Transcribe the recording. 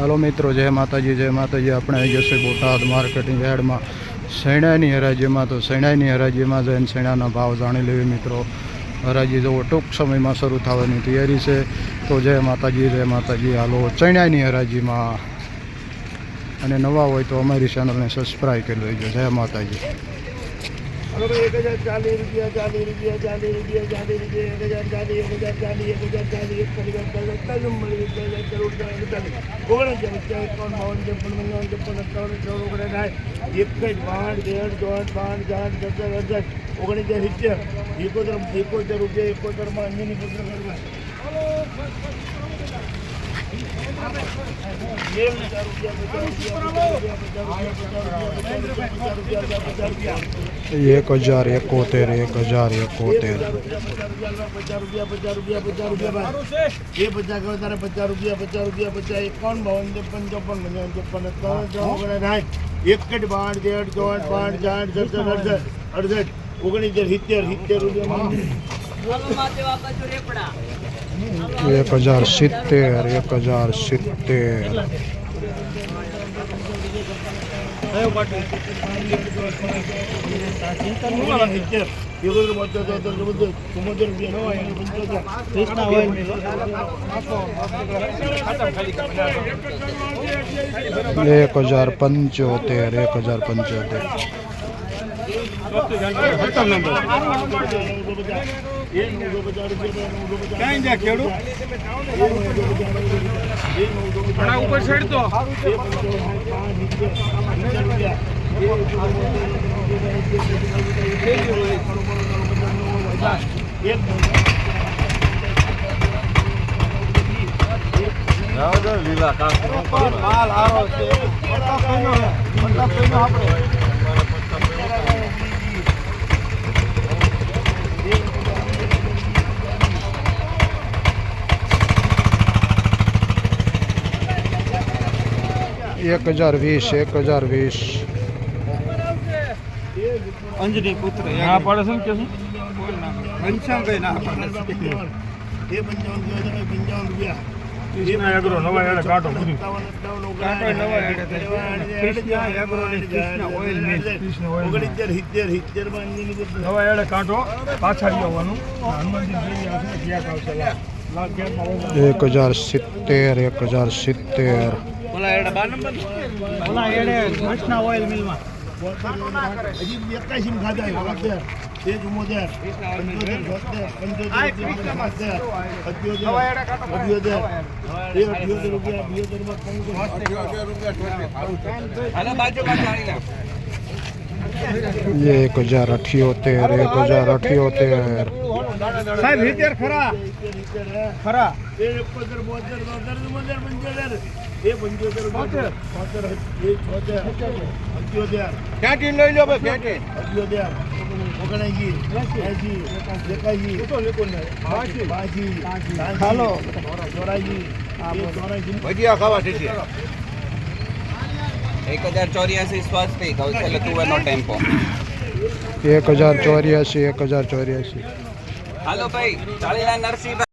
હાલો મિત્રો, જય માતાજી જય માતાજી. આપણે આવી જશે બોટાદ માર્કેટિંગ યાર્ડમાં. સૈણાની હરાજીમાં તો સૈણાની હરાજીમાં જઈને સૈણાના ભાવ જાણી લેવી મિત્રો. હરાજી જો ટૂંક સમયમાં શરૂ થવાની તૈયારી છે. તો જય માતાજી જય માતાજી. હાલો, ચૈણાની હરાજીમાં. અને નવા હોય તો અમારી ચેનલને સબસ્ક્રાઈબ કરી લેજો જય માતાજી. હલો ભાઈ એક હજાર ચાલીસ રૂપિયા ચાલીસ રૂપિયા ચાલીસ રૂપિયા ચાલીસ રૂપિયા એક હજાર ચાલીસ એક હજાર ચાલીસ એક હજાર ચાલીસ એક હજાર ચાલીસ એકતાલીસ મળી એક હજાર કરોડ એકતાલીસ ઓગણચાલીસ પચાસ એકાવન બાવન ત્રેપન પંચાવન છપ્પન સત્તાવન અઠાવન ઓગણસાઠ એક જ બાર દેઢ દોઢ પાંચ ચાર સત્તર અડસઠ ઓગણીચાર સિત્તેર એકોતેર એકોતેર રૂપિયા એકોતેરમાં અંજની પુત્ર કરવા એક હજાર એકોતેર એક હજાર એકોતેર. પચાસ રૂપિયા પચાસ રૂપિયા પચાસ રૂપિયા એ પચાસ કરો તારે પચાસ રૂપિયા પચાસ રૂપિયા પચાસ એકાવન બાવન ત્રેપન ચોપન પંચાવન ચોપન ત્રણ ત્રણ ઓગણસાઠ એક જ બાર તેર ચોટ પાંચ ચાર સત્તર અડસઠ અડસઠ ઓગણીસ સિત્તેર સિત્તેર રૂપિયા એક હજાર સિત્તેર એક હજાર સિત્તેર સિત્તેર એકોતેર બોતેર તોતેર ચૌદ ચુમ્મોતેર રૂપિયા પંચોતેર એક હજાર પંચોતેર એક હજાર આરો છે છેડ તો માલ આરો છે એક હજાર વીસ એક હજાર વીસ. અંજની પુત્ર ના પાડે છે ને કે શું? ઘનશ્યામભાઈ ના પાડે. છે. એ પંચાવન પંચાવન રૂપિયા. કૃષ્ણ એગ્રો નવા એડે કાંટો બધું. કાંટો નવા એડે થાય. એગ્રો ને Krishna oil mill. Krishna oil mill. સિત્તેર સિત્તેરમાં નવા એડે કાંટો પાછળ આવવાનું હનુમાનજી જઈ આવશે ક્યાંક આવશે? લાખ લાખ ક્યાંકમાં ઓગણ. એક હજાર સિત્તેર એક હજાર સિત્તેર ઓલા એડા બાર નંબર ઓલા એડે કૃષ્ણ ઓઇલ મિલમાં હજી એકાશી માં ખાધા છે. બોતેર, તે ચુમ્મોતેર, પંચોતેર, છોતેર, પંચોતેર, છોતેર, અઠ્યોતેર, અઠ્યોતેર, એ અઠ્યોતેર રૂપિયા, અઠ્યોતેર માં પંચોતેર. હાલો બાજુ બાજુ આણી લા. એક હજાર અઠ્યોતેર એક હજાર અઠ્યોતેર સાહેબ હિતેર ખરા. ખરા. એ એકોતેર, બોતેર, તોતેર, ચુમ્મોતેર, પંચોતેર, એ પંચોતેર રૂપિયા, છોતેર, એ છોતેર, અઠ્યોતેર, કેન્ટીન લઈ લો ભાઈ કેન્ટીન અઠ્યોતેર, ઓગણએંસી, એંસી, એકાશી, બાસી, બાસી, હાલો. ચોરાશી, ભજીયા ખાવા છે એક હજાર ચોર્યાસી સ્વસ્તિક કૌશલ્ય તુવેરનો ટેમ્પો. એક હજાર ચોર્યાસી એક હજાર ચોર્યાસી. હાલો ભાઈ ચાલીલા નરસિંહ